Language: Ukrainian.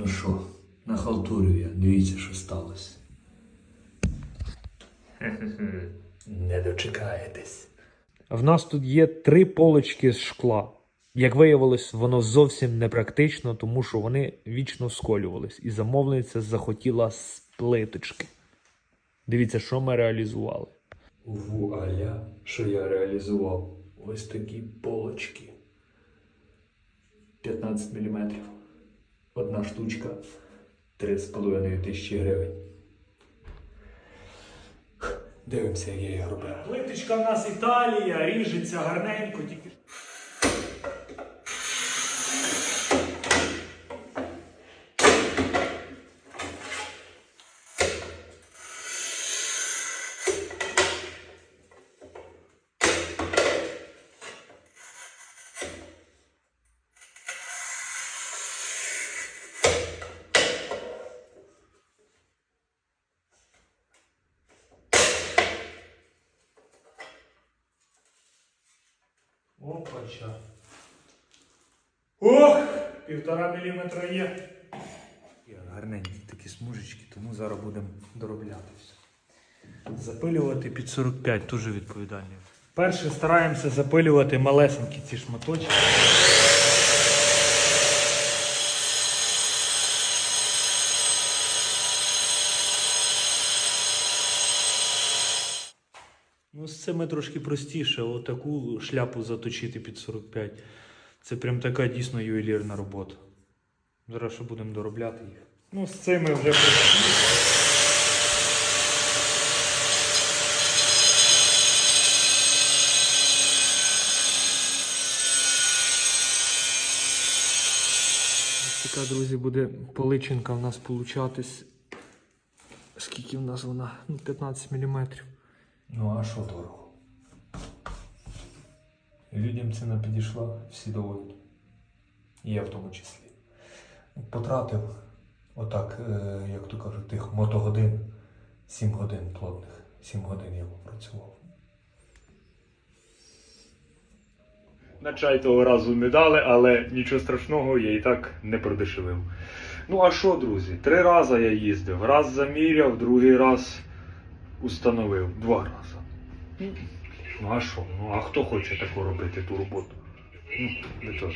Ну що, нахалтурю я, дивіться, що сталося. Не дочекаєтесь. В нас тут є три полочки з шкла. Як виявилось, воно зовсім не практично, тому що вони вічно сколювались, і замовниця захотіла з плиточки. Дивіться, що ми реалізували. Вуаля, що я реалізував. Ось такі полочки. 15 мм. Одна штучка 3,5 тисячі гривень. Дивимося, як я її робив. Плиточка в нас Італія, ріжеться гарненько, тільки. Опача. Ох! Півтора міліметра є. Гарненькі такі смужечки, тому зараз будемо доробляти все. Запилювати під 45 дуже відповідально. Перше стараємося запилювати малесенькі ці шматочки. Ну, з цими трошки простіше. Отаку шляпу заточити під 45. Це прям така дійсно ювелірна робота. Зараз ще будемо доробляти їх. Ну, з цими вже простіше. Така, друзі, буде поличинка в нас получатись. Скільки в нас вона? Ну, 15 мм. Ну а що дорого? Людям ціна підійшла, всі довольні. І я в тому числі. Потратив отак, е, як то кажуть, тих мотогодин, 7 годин плотних. 7 годин я попрацював. На чай того разу не дали, але нічого страшного, я і так не продешевив. Ну а що, друзі? Три рази я їздив. Раз заміряв, другий раз установив. Два рази. Ну а що? Ну а хто хоче таку робити ту роботу? Ну, ви теж.